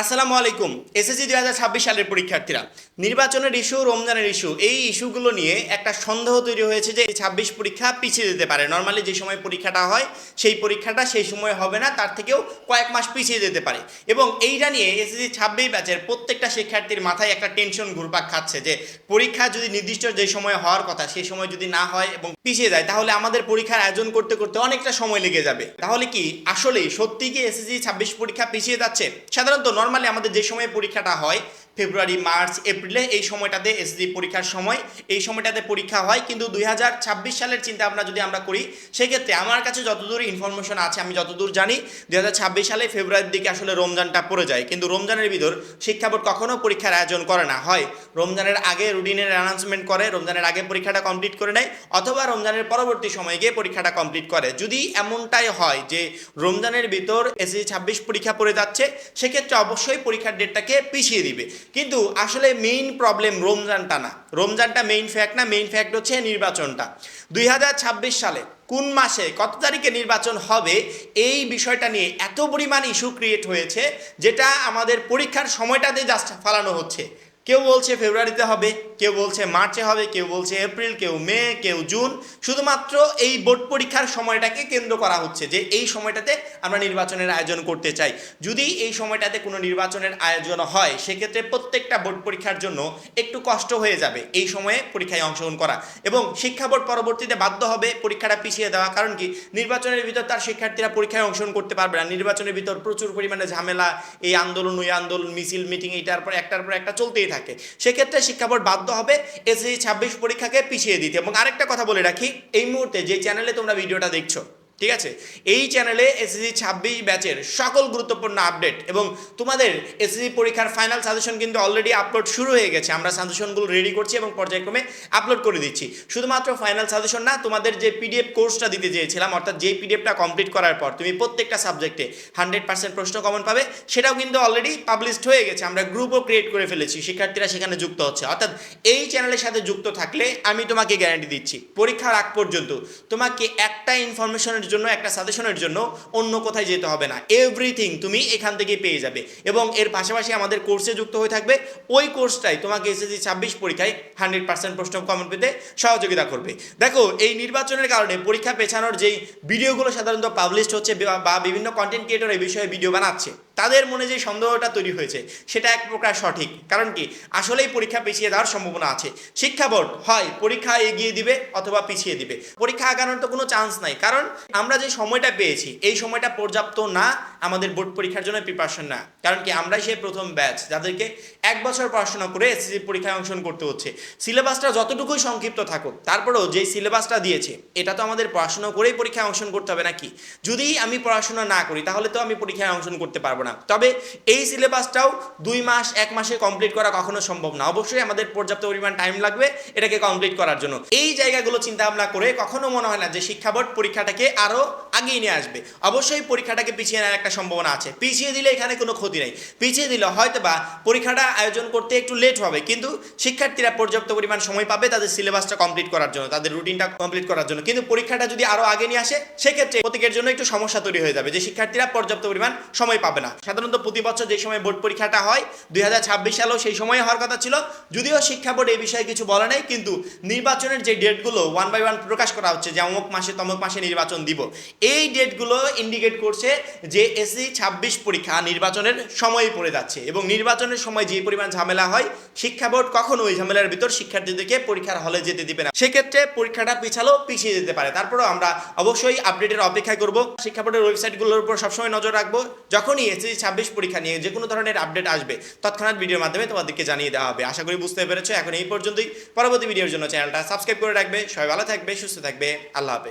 আসসালামু আলাইকুম, এসএসসি দুই হাজার ছাব্বিশ সালের পরীক্ষার্থীরা। নির্বাচনের ইস্যু, রমজানের ইস্যু, এই ইস্যুগুলো নিয়ে একটা সন্দেহ তৈরি হয়েছে যে ছাব্বিশ পরীক্ষা পিছিয়ে যেতে পারে। নর্মালি যে সময় পরীক্ষাটা হয়, সেই পরীক্ষাটা সেই সময় হবে না, তার থেকেও কয়েক মাস পিছিয়ে যেতে পারে। এবং এইটা নিয়ে এসএসসি ছাব্বিশ ব্যাচের প্রত্যেকটা শিক্ষার্থীর মাথায় একটা টেনশন ঘুরপাক খাচ্ছে যে পরীক্ষা যদি নির্দিষ্ট যে সময় হওয়ার কথা সেই সময় যদি না হয় এবং পিছিয়ে যায়, তাহলে আমাদের পরীক্ষার আয়োজন করতে করতে অনেকটা সময় লেগে যাবে। তাহলে কি আসলেই সত্যি কি এসএসসি ছাব্বিশ পরীক্ষা পিছিয়ে যাচ্ছে? সাধারণত নর্মালি আমাদের যে সময়ে পরীক্ষাটা হয় ফেব্রুয়ারি, মার্চ, এপ্রিলে এই সময়টাতে এসএসসি পরীক্ষার সময়। এই সময়টাতে পরীক্ষা হয়, কিন্তু দুই হাজার ছাব্বিশ সালের চিন্তা ভাবনা যদি আমরা করি, সেক্ষেত্রে আমার কাছে যতদূর ইনফরমেশন আছে, আমি যতদূর জানি, দুই হাজার ছাব্বিশ সালে ফেব্রুয়ারির দিকে আসলে রমজানটা পড়ে যায়। কিন্তু রমজানের ভিতর শিক্ষা বোর্ড কখনো পরীক্ষার আয়োজন করে না। হয়, রমজানের আগে রুটিনের অ্যানাউন্সমেন্ট করে, রমজানের আগে পরীক্ষাটা কমপ্লিট করে নেয়, অথবা রমজানের পরবর্তী সময়ে গিয়ে পরীক্ষাটা কমপ্লিট করে। যদি এমনটাই হয় যে রমজানের ভিতর এসএসসি ছাব্বিশ পরীক্ষা পড়ে যাচ্ছে, সেক্ষেত্রে অবশ্যই পরীক্ষার ডেটটাকে পিছিয়ে দিবে। কিন্তু আসলে মেইন প্রবলেম রমজানটা না। রমজানটা মেইন ফ্যাক্ট না মেইন ফ্যাক্ট হচ্ছে নির্বাচনটা। দুই হাজার ছাব্বিশ সালে কোন মাসে, কত তারিখে নির্বাচন হবে, এই বিষয়টা নিয়ে এত পরিমাণ ইস্যু ক্রিয়েট হয়েছে, যেটা আমাদের পরীক্ষার সময়টাতে জাস্ট ফালানো হচ্ছে। কেউ বলছে ফেব্রুয়ারিতে হবে কেউ বলছে মার্চে হবে, কেউ বলছে এপ্রিল, কেউ মে, কেউ জুন। শুধুমাত্র এই বোর্ড পরীক্ষার সময়টাকে কেন্দ্র করা হচ্ছে যে এই সময়টাতে আমরা নির্বাচনের আয়োজন করতে চাই। যদি এই সময়টাতে কোনো নির্বাচনের আয়োজন হয়, সেক্ষেত্রে প্রত্যেকটা বোর্ড পরীক্ষার জন্য একটু কষ্ট হয়ে যাবে এই সময়ে পরীক্ষায় অংশগ্রহণ করা। এবং শিক্ষা বোর্ড পরবর্তীতে বাধ্য হবে পরীক্ষাটা পিছিয়ে দেওয়া, কারণ কি? নির্বাচনের ভিতর তার শিক্ষার্থীরা পরীক্ষায় অংশগ্রহণ করতে পারবে না। নির্বাচনের ভিতর প্রচুর পরিমাণে ঝামেলা, এই আন্দোলন, ওই আন্দোলন, মিছিল, মিটিং, এইটার পর, একটার পর একটা চলতেই থাকে। সেক্ষেত্রে শিক্ষা বোর্ড বাধ্য হবে এসএসসি ছাব্বিশ পরীক্ষাকে পিছিয়ে দিতে। এবং আরেকটা কথা বলে রাখি, এই মুহূর্তে যে চ্যানেলে তোমরা ভিডিওটা দেখছ ঠিক আছে? এই চ্যানেলে এসএসসি ছাব্বিশ ব্যাচের সকল গুরুত্বপূর্ণ আপডেট এবং তোমাদের এসএসসি পরীক্ষার ফাইনাল সাজেশন কিন্তু অলরেডি আপলোড শুরু হয়ে গেছে। আমরা সাজেশনগুলো রেডি করছি এবং পর্যায়ক্রমে আপলোড করে দিচ্ছি। শুধুমাত্র ফাইনাল সাজেশন না, তোমাদের যে পিডিএফ কোর্সটা দিতে চেয়েছিলাম, অর্থাৎ যে পিডিএফটা কমপ্লিট করার পর তুমি প্রত্যেকটা সাবজেক্টে হান্ড্রেড পার্সেন্ট প্রশ্ন কমন পাবে, সেটাও কিন্তু অলরেডি পাবলিশড হয়ে গেছে। আমরা গ্রুপও ক্রিয়েট করে ফেলেছি, শিক্ষার্থীরা সেখানে যুক্ত হচ্ছে। অর্থাৎ এই চ্যানেলের সাথে যুক্ত থাকলে আমি তোমাকে গ্যারান্টি দিচ্ছি, পরীক্ষার আগ পর্যন্ত তোমাকে একটা ইনফরমেশনের জন্য, একটা সাজেশনের জন্য অন্য কোথায় যেতে হবে না। এভরিথিং তুমি এখান থেকে পেয়ে যাবে। এবং এর পাশাপাশি আমাদের কোর্সে যুক্ত হয়ে থাকবে। ওই কোর্সটাই তোমাকে এসএসসি ছাব্বিশ পরীক্ষায় হান্ড্রেড পার্সেন্ট প্রশ্ন কমন পেতে সহযোগিতা করবে। দেখো, এই নির্বাচনের কারণে পরীক্ষা পেছানোর যেই ভিডিওগুলো সাধারণত পাবলিশ হচ্ছে বা- বা বিভিন্ন কন্টেন্ট ক্রিয়েটর এই বিষয়ে ভিডিও বানাচ্ছে তাদের মনে যে সন্দেহটা তৈরি হয়েছে, সেটা এক প্রকার সঠিক। কারণ কি? আসলেই পরীক্ষা পিছিয়ে দেওয়ার সম্ভাবনা আছে। শিক্ষা বোর্ড, হয়, পরীক্ষা এগিয়ে দিবে অথবা পিছিয়ে দিবে। পরীক্ষা আগানোর তো কোনো চান্স নাই। কারণ আমরা যে সময়টা পেয়েছি, এই সময়টা পর্যাপ্ত না আমাদের বোর্ড পরীক্ষার জন্য প্রিপারেশন না। কারণ কি, আমরাই সেই প্রথম ব্যাচ যাদেরকে এক বছর পড়াশোনা করে এসএসসি পরীক্ষায় অংশগ্রহণ করতে হচ্ছে। সিলেবাসটা যতটুকুই সংক্ষিপ্ত থাকুক, তারপরেও যেই সিলেবাসটা দিয়েছে, এটা তো আমাদের পড়াশোনা করেই পরীক্ষায় অংশগ্রহণ করতে হবে নাকি? যদি আমি পড়াশোনা না করি, তাহলে তো আমি পরীক্ষায় অংশগ্রহণ করতে পারব না। তবে এই সিলেবাসটাও দুই মাস, এক মাসে কমপ্লিট করা কখনো সম্ভব না। অবশ্যই আমাদের পর্যাপ্ত পরিমাণ টাইম লাগবে এটাকে কমপ্লিট করার জন্য। এই জায়গাগুলো চিন্তা ভাবনা করে কখনো মনে হয় না যে শিক্ষা বোর্ড পরীক্ষাটাকে আরও আগিয়ে নিয়ে আসবে। অবশ্যই পরীক্ষাটাকে পিছিয়ে নেওয়ার একটা সম্ভাবনা আছে। পিছিয়ে দিলে এখানে কোনো ক্ষতি নেই। পিছিয়ে দিলে হয়তো বা পরীক্ষাটা আয়োজন করতে একটু লেট হবে। কিন্তু শিক্ষার্থীরা পর্যাপ্ত পরিমাণ সময় পাবে তাদের সিলেবাসটা কমপ্লিট করার জন্য, তাদের রুটিনটা কমপ্লিট করার জন্য। কিন্তু পরীক্ষাটা যদি আরও আগে নিয়ে আসে, সেক্ষেত্রে প্রত্যেকের জন্য একটু সমস্যা তৈরি হয়ে যাবে যে শিক্ষার্থীরা পর্যাপ্ত পরিমাণ সময় পাবে না। সাধারণত প্রতি বছর যে সময় বোর্ড পরীক্ষাটা হয়, দুই হাজার ছাব্বিশ সালেও সেই সময় হওয়ার কথা ছিল। যদিও শিক্ষা বোর্ড এই বিষয়ে কিছু বলে নাই, কিন্তু নির্বাচনের যে ডেটগুলো ওয়ান বাই ওয়ান প্রকাশ করা হচ্ছে, যে অমুক মাসে তমুক মাসে নির্বাচন দিব এই ডেটগুলো ইন্ডিকেট করছে যে এসি ছাব্বিশ পরীক্ষা নির্বাচনের সময় পড়ে যাচ্ছে। এবং নির্বাচনের সময় যে পরিমাণ ঝামেলা হয়, শিক্ষা বোর্ড কখনো ওই ঝামেলার ভিতর শিক্ষার্থীদেরকে পরীক্ষার হলে যেতে দিবে না। সেক্ষেত্রে পরীক্ষাটা পিছালেও পিছিয়ে যেতে পারে। তারপরেও আমরা অবশ্যই আপডেটের অপেক্ষা করব। শিক্ষা বোর্ডের ওয়েবসাইটগুলোর উপর সবসময় নজর রাখব। যখনই এসি ছাব্বিশ পরীক্ষা নিয়ে যে কোনো ধরনের আপডেট আসবে, তৎক্ষণাৎ ভিডিওর মাধ্যমে তোমাদেরকে জানিয়ে দেওয়া হবে। আশা করি বুঝতে পেরেছ। এখন এই পর্যন্তই। পরবর্তী ভিডিওর জন্য চ্যানেলটা সাবস্ক্রাইব করে রাখবে। সবাই ভালো থাকবে, সুস্থ থাকবে। আল্লাহ হাফেজ।